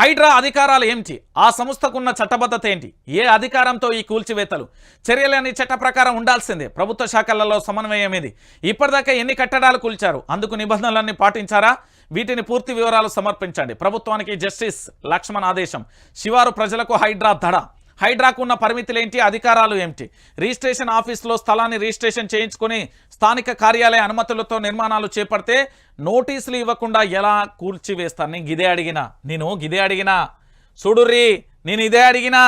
హైడ్రా అధికారాలు ఏమిటి ఆ సంస్థకున్న చట్టబద్ధత ఏంటి? ఏ అధికారంతో ఈ కూల్చివేతలు? చర్యలని చట్ట ప్రకారం ఉండాల్సిందే. ప్రభుత్వ శాఖలలో సమన్వయం ఏది? ఇప్పటిదాకా ఎన్ని కట్టడాలు కూల్చారు? అందుకు నిబంధనలన్నీ పాటించారా? వీటిని పూర్తి వివరాలు సమర్పించండి. ప్రభుత్వానికి జస్టిస్ లక్ష్మణ్ ఆదేశం. శివారు ప్రజలకు హైడ్రా దడ హైడ్రాకు ఉన్న పరిమితులేంటి? అధికారాలు ఏమిటి? రిజిస్ట్రేషన్ ఆఫీస్లో స్థలాన్ని రిజిస్ట్రేషన్ చేయించుకొని స్థానిక కార్యాలయ అనుమతులతో నిర్మాణాలు చేపడితే నోటీసులు ఇవ్వకుండా ఎలా కూల్చివేస్తాను? నేను గిదే అడిగినా. నేను గిదే అడిగినా. చూడుర్రి నేను ఇదే అడిగినా.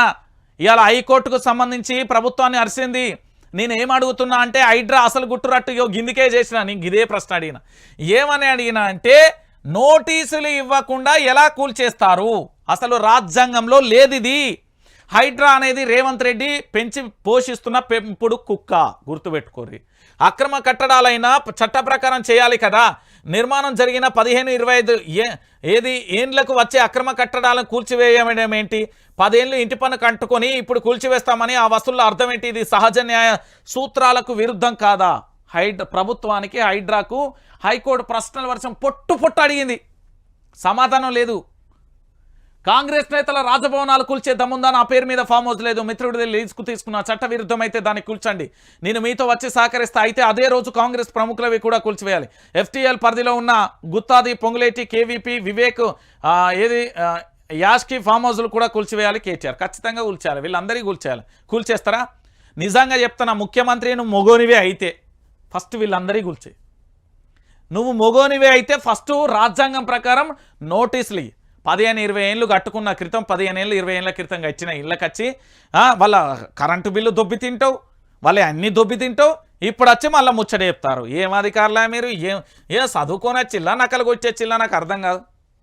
ఇవాళ హైకోర్టుకు సంబంధించి ప్రభుత్వాన్ని అరిసింది. నేను ఏమడుగుతున్నా అడుగుతున్నా అంటే హైడ్రా అసలు గుట్టురట్టు గిందికే చేసిన. నేను ఇదే ప్రశ్న అడిగిన. ఏమని అడిగినా అంటే నోటీసులు ఇవ్వకుండా ఎలా కూల్చేస్తారు? అసలు రాజ్యాంగంలో లేదు ఇది హైడ్రా అనేది రేవంత్ రెడ్డి పెంచి పోషిస్తున్న పెంపుడు కుక్క. గుర్తుపెట్టుకోరి అక్రమ కట్టడాలైనా చట్ట ప్రకారం చేయాలి కదా. నిర్మాణం జరిగిన పదిహేను ఇరవై ఐదు ఏ ఏది ఏండ్లకు వచ్చే అక్రమ కట్టడాలను కూల్చివేయడం ఏంటి? పదేళ్ళు ఇంటి పన్ను కట్టుకొని ఇప్పుడు కూల్చివేస్తామని ఆ వసూళ్ళ అర్థం ఏంటి? ఇది సహజ న్యాయ సూత్రాలకు విరుద్ధం కాదా? హైడ్రా ప్రభుత్వానికి హైడ్రాకు హైకోర్టు ప్రశ్నల వర్షం పొట్టు పొట్టు అడిగింది. సమాధానం లేదు. కాంగ్రెస్ నేతల రాజభవనాలు కూల్చే దమ్ముందా? నా పేరు మీద ఫామ్ హౌస్ లేదు. మిత్రుడి లీజుకు తీసుకున్న చట్ట విరుద్ధమైతే దాన్ని కూల్చండి. నేను మీతో వచ్చి సహకరిస్తా. అయితే అదే రోజు కాంగ్రెస్ ప్రముఖులవి కూడా కూల్చివేయాలి. ఎఫ్టీఎల్ పరిధిలో ఉన్న గుత్తాది పొంగులేటి కేవీపీ వివేక్ ఏది యాష్కి ఫామ్ హౌస్లు కూడా కూల్చివేయాలి కేటీఆర్. ఖచ్చితంగా కూల్చేయాలి. వీళ్ళందరికీ కూల్చేయాలి. కూల్చేస్తారా? నిజంగా చెప్తున్నా ముఖ్యమంత్రి నువ్వు మొగోనివే అయితే ఫస్ట్ వీళ్ళందరికీ కూల్చే నువ్వు మొగోనివే అయితే ఫస్ట్ రాజ్యాంగం ప్రకారం నోటీసులు పదిహేను ఇరవై ఏళ్ళు కట్టుకున్న క్రితం పదిహేను ఏళ్ళు ఇరవై ఏళ్ళ క్రితం ఇచ్చిన ఇళ్ళకి వచ్చి వాళ్ళ కరెంటు బిల్లు దొబ్బి తింటావు వాళ్ళ అన్ని దొబ్బి తింటావు ఇప్పుడు వచ్చి మళ్ళీ ముచ్చట చెప్తారు. ఏం అధికారులా మీరు? ఏం ఏం చదువుకొని వచ్చిల్లా నకలు వచ్చేచ్చిల్లా నాకు అర్థం కాదు.